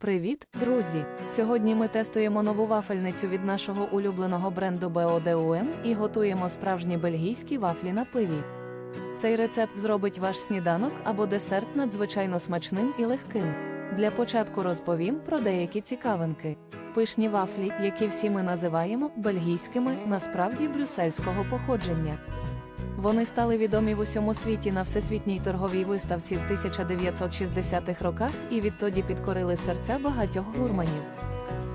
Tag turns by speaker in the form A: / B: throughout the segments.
A: Привіт, друзі! Сьогодні ми тестуємо нову вафельницю від нашого улюбленого бренду BODUM і готуємо справжні бельгійські вафлі на пиві. Цей рецепт зробить ваш сніданок або десерт надзвичайно смачним і легким. Для початку розповім про деякі цікавинки. Пишні вафлі, які всі ми називаємо бельгійськими, насправді брюссельського походження. Вони стали відомі в усьому світі на всесвітній торговій виставці в 1960-х роках і відтоді підкорили серця багатьох гурманів.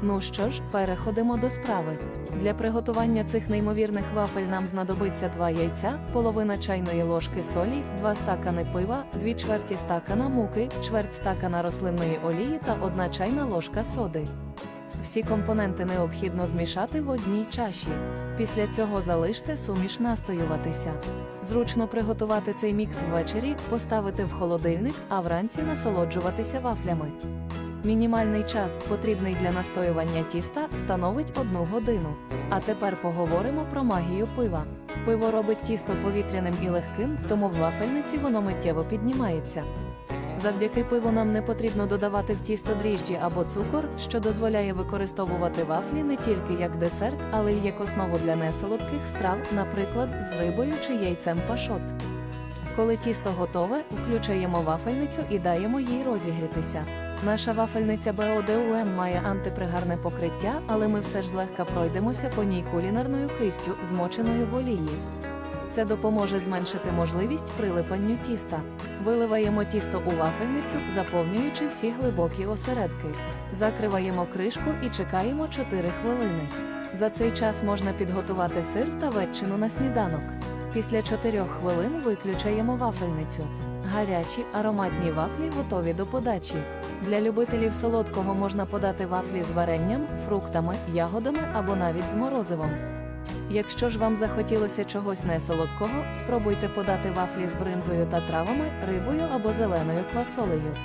A: Ну що ж, переходимо до справи. Для приготування цих неймовірних вафель нам знадобиться 2 яйця, половина чайної ложки солі, 2 стакани пива, 2 чверті стакана муки, чверть стакана рослинної олії та 1 чайна ложка соди. Всі компоненти необхідно змішати в одній чаші. Після цього залиште суміш настоюватися. Зручно приготувати цей мікс ввечері, поставити в холодильник, а вранці насолоджуватися вафлями. Мінімальний час, потрібний для настоювання тіста, становить 1 годину. А тепер поговоримо про магію пива. Пиво робить тісто повітряним і легким, тому в вафельниці воно миттєво піднімається. Завдяки пиву нам не потрібно додавати в тісто дріжджі або цукор, що дозволяє використовувати вафлі не тільки як десерт, але й як основу для несолодких страв, наприклад, з рибою чи яйцем пашот. Коли тісто готове, включаємо вафельницю і даємо їй розігрітися. Наша вафельниця BODUM має антипригарне покриття, але ми все ж злегка пройдемося по ній кулінарною кистю, змоченою в олії. Це допоможе зменшити можливість прилипанню тіста. Виливаємо тісто у вафельницю, заповнюючи всі глибокі осередки. Закриваємо кришку і чекаємо 4 хвилини. За цей час можна підготувати сир та ветчину на сніданок. Після 4 хвилин виключаємо вафельницю. Гарячі ароматні вафлі готові до подачі. Для любителів солодкого можна подати вафлі з варенням, фруктами, ягодами або навіть з морозивом. Якщо ж вам захотілося чогось несолодкого, спробуйте подати вафлі з бринзою та травами, рибою або зеленою квасолею.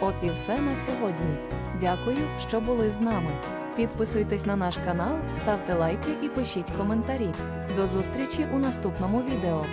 A: От і все на сьогодні. Дякую, що були з нами. Підписуйтесь на наш канал, ставте лайки і пишіть коментарі. До зустрічі у наступному відео.